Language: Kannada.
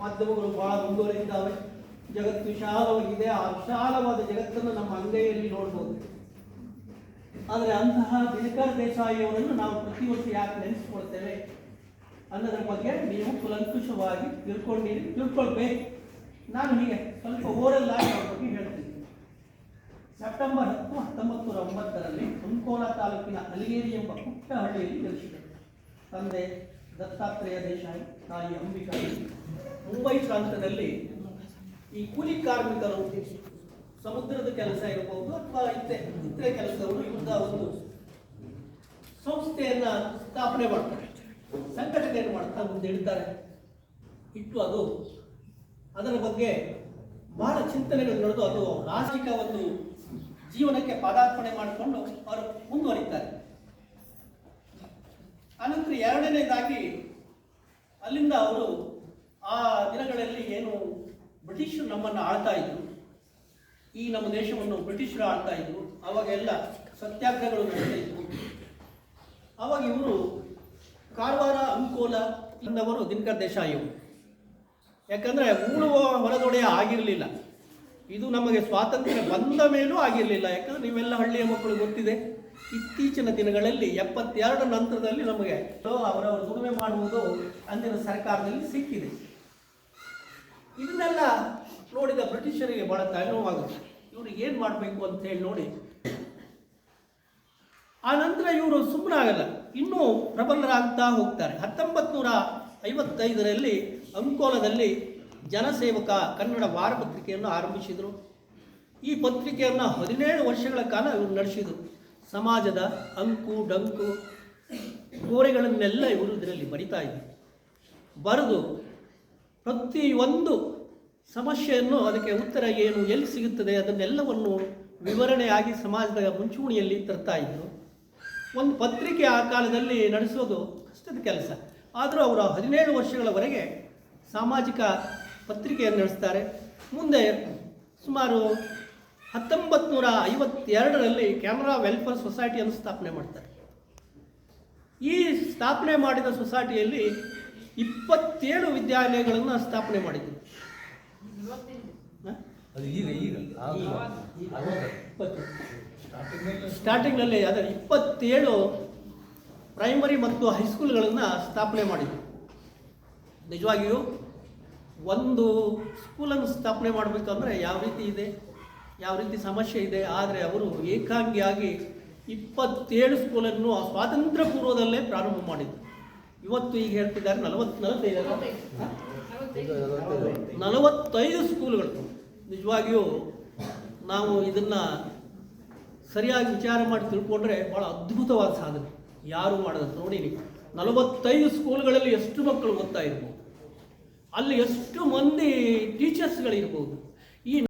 ಮಾಧ್ಯಮಗಳು ಬಹಳ ಮುಂದುವರೆದಿದ್ದಾವೆ. ಜಗತ್ತು ವಿಶಾಲವಾಗಿದೆ. ಆ ವಿಶಾಲವಾದ ಜಗತ್ತನ್ನು ನಮ್ಮ ಅಂಗೈಯಲ್ಲಿ ನೋಡಬಹುದು ಆದರೆ ಅಂತಹ ದಿನಕರ್ ದೇಸಾಯಿಯವರನ್ನು ನಾವು ಪ್ರತಿ ವರ್ಷ ಯಾಕೆ ನೆನೆಸ್ಕೊಳ್ತೇವೆ ಅನ್ನೋದ್ರ ಬಗ್ಗೆ ನೀವು ಕುಲಂಕುಷವಾಗಿ ತಿಳ್ಕೊಂಡಿರಿ, ತಿಳ್ಕೊಳ್ಬೇಕು. ನಾನು ಹೀಗೆ ಸ್ವಲ್ಪ ಓರಲ್ಲ ಬಗ್ಗೆ ಹೇಳ್ತೀನಿ. ಸೆಪ್ಟೆಂಬರ್ ಹತ್ತು, ಹತ್ತೊಂಬತ್ತು ನೂರ ಒಂಬತ್ತರಲ್ಲಿ ತುಮಕೋಲ ತಾಲೂಕಿನ ಅಲಿಗೇರಿ ಎಂಬ ಪುಟ್ಟ ಹಳ್ಳಿಯಲ್ಲಿ ತಂದೆ ದತ್ತಾತ್ರೇಯ ದೇಶಾಯಿ ತಾಯಿ ಅಂಬಿಕಾ ಮುಂಬೈ ಪ್ರಾಂತದಲ್ಲಿ ಈ ಕೂಲಿ ಕಾರ್ಮಿಕರು ಸಮುದ್ರದ ಕೆಲಸ ಇರಬಹುದು ಅಥವಾ ಇತರೆ ಇತರೆ ಕೆಲಸಗಳು ಇದ್ದ ಒಂದು ಸಂಸ್ಥೆಯನ್ನ ಸ್ಥಾಪನೆ ಮಾಡ್ತಾರೆ. ಸಂಘಟನೆಯನ್ನು ಮಾಡ್ತಾ ಮುಂದೆ ಇಡ್ತಾರೆ ಇಟ್ಟು ಅದು, ಅದರ ಬಗ್ಗೆ ಬಹಳ ಚಿಂತನೆಗಳು ನಡೆದು ಅದು ರಾಜಕೀಯ ಒಂದು ಜೀವನಕ್ಕೆ ಪಾದಾರ್ಪಣೆ ಮಾಡಿಕೊಂಡು ಅವರು ಮುಂದುವರಿತಾರೆ. ಅನಂತರ ಎರಡನೇದಾಗಿ ಅಲ್ಲಿಂದ ಅವರು ಆ ದಿನಗಳಲ್ಲಿ ಏನು ಬ್ರಿಟಿಷರು ನಮ್ಮನ್ನು ಆಳ್ತಾ ಇದ್ರು. ಈ ನಮ್ಮ ದೇಶವನ್ನು ಬ್ರಿಟಿಷರು ಆಳ್ತಾ ಇದ್ರು. ಅವಾಗೆಲ್ಲ ಸತ್ಯಾಗ್ರಹಗಳು ನಡೀತಾ ಅವಾಗ ಇವರು ಕಾರವಾರ, ಅಂಕೋಲ ಇಂದವರು ದಿನಕರ್ ದೇಶಾಯಿ ಯಾಕಂದ್ರೆ ಉಳುವ ಹೊರದೊಡೆಯ ಆಗಿರಲಿಲ್ಲ. ಇದು ನಮಗೆ ಸ್ವಾತಂತ್ರ್ಯ ಬಂದ ಮೇಲೂ ಆಗಿರಲಿಲ್ಲ. ಯಾಕಂದ್ರೆ ನೀವೆಲ್ಲ ಹಳ್ಳಿಯ ಮಕ್ಕಳು ಗೊತ್ತಿದೆ. ಇತ್ತೀಚಿನ ದಿನಗಳಲ್ಲಿ ಎಪ್ಪತ್ತೆರಡು ನಂತರದಲ್ಲಿ ನಮಗೆ ಅವರವರು ದುಡಿಮೆ ಮಾಡುವುದು ಅಂದಿನ ಸರ್ಕಾರದಲ್ಲಿ ಸಿಕ್ಕಿದೆ. ಇದನ್ನೆಲ್ಲ ನೋಡಿದ ಬ್ರಿಟಿಷರಿಗೆ ಬಹಳ ತಲೆನೋವಾಗುತ್ತೆ ಇವರು ಏನು ಮಾಡಬೇಕು ಅಂತ ಹೇಳಿ ನೋಡಿ. ಆ ನಂತರ ಇವರು ಸುಮ್ಮನಾಗಲ್ಲ. ಇನ್ನೂ ಪ್ರಬಲರಾಗ್ತಾ ಹೋಗ್ತಾರೆ. ಹತ್ತೊಂಬತ್ತು ನೂರ ಐವತ್ತೈದರಲ್ಲಿ ಅಂಕೋಲದಲ್ಲಿ ಜನಸೇವಕ ಕನ್ನಡ ವಾರಪತ್ರಿಕೆಯನ್ನು ಆರಂಭಿಸಿದರು. ಈ ಪತ್ರಿಕೆಯನ್ನು ಹದಿನೇಳು ವರ್ಷಗಳ ಕಾಲ ಇವರು ನಡೆಸಿದರು. ಸಮಾಜದ ಅಂಕು, ಡಂಕು ಕೋರೆಗಳನ್ನೆಲ್ಲ ಇವರು ಇದರಲ್ಲಿ ಬರಿತಾ ಇದ್ದರು ಬರೆದು ಪ್ರತಿಯೊಂದು ಸಮಸ್ಯೆಯನ್ನು ಅದಕ್ಕೆ ಉತ್ತರ ಏನು, ಎಲ್ಲಿ ಸಿಗುತ್ತದೆ ಅದನ್ನೆಲ್ಲವನ್ನು ವಿವರಣೆಯಾಗಿ ಸಮಾಜದ ಮುಂಚೂಣಿಯಲ್ಲಿ ತರ್ತಾ ಇದ್ದರು ಒಂದು ಪತ್ರಿಕೆ ಆ ಕಾಲದಲ್ಲಿ ನಡೆಸೋದು ಕಷ್ಟದ ಕೆಲಸ. ಆದರೂ ಅವರು ಹದಿನೇಳು ವರ್ಷಗಳವರೆಗೆ ಸಾಮಾಜಿಕ ಪತ್ರಿಕೆಯನ್ನು ನಡೆಸ್ತಾರೆ. ಮುಂದೆ ಸುಮಾರು ಹತ್ತೊಂಬತ್ತು ನೂರ ಐವತ್ತೆರಡರಲ್ಲಿ ಕ್ಯಾಮ್ರಾ ವೆಲ್ಫೇರ್ ಸೊಸೈಟಿಯನ್ನು ಸ್ಥಾಪನೆ ಮಾಡ್ತಾರೆ. ಈ ಸ್ಥಾಪನೆ ಮಾಡಿದ ಸೊಸೈಟಿಯಲ್ಲಿ ಇಪ್ಪತ್ತೇಳು ವಿದ್ಯಾಲಯಗಳನ್ನು ಸ್ಥಾಪನೆ ಮಾಡಿದ್ರು. ಸ್ಟಾರ್ಟಿಂಗ್ನಲ್ಲಿ ಅದರ ಇಪ್ಪತ್ತೇಳು ಪ್ರೈಮರಿ ಮತ್ತು ಹೈಸ್ಕೂಲ್ಗಳನ್ನು ಸ್ಥಾಪನೆ ಮಾಡಿದ್ರು. ನಿಜವಾಗಿಯೂ ಒಂದು ಸ್ಕೂಲನ್ನು ಸ್ಥಾಪನೆ ಮಾಡಬೇಕಂದ್ರೆ ಯಾವ ರೀತಿ ಇದೆ? ಯಾವ ರೀತಿ ಸಮಸ್ಯೆ ಇದೆ? ಆದರೆ ಅವರು ಏಕಾಂಗಿಯಾಗಿ ಇಪ್ಪತ್ತೇಳು ಸ್ಕೂಲನ್ನು ಆ ಸ್ವಾತಂತ್ರ್ಯ ಪೂರ್ವದಲ್ಲೇ ಪ್ರಾರಂಭ ಮಾಡಿದ್ರು. ಇವತ್ತು ಈಗ ಹೇಳ್ತಿದ್ದಾರೆ ನಲವತ್ತು ನಲವತ್ತೈದು ನಲವತ್ತೈದು. ಸ್ಕೂಲ್ಗಳು. ನಿಜವಾಗಿಯೂ ನಾವು ಇದನ್ನು ಸರಿಯಾಗಿ ವಿಚಾರ ಮಾಡಿ ತಿಳ್ಕೊಂಡ್ರೆ ಭಾಳ ಅದ್ಭುತವಾದ ಸಾಧನೆ. ಯಾರು ಮಾಡೋದು ನೋಡಿ ನಲವತ್ತೈದು ಸ್ಕೂಲ್ಗಳಲ್ಲಿ ಎಷ್ಟು ಮಕ್ಕಳು ಓದ್ತಾ ಇರ್ಬೋದು ಅಲ್ಲಿ ಎಷ್ಟು ಮಂದಿ ಟೀಚರ್ಸ್ಗಳಿರ್ಬೋದು ಈ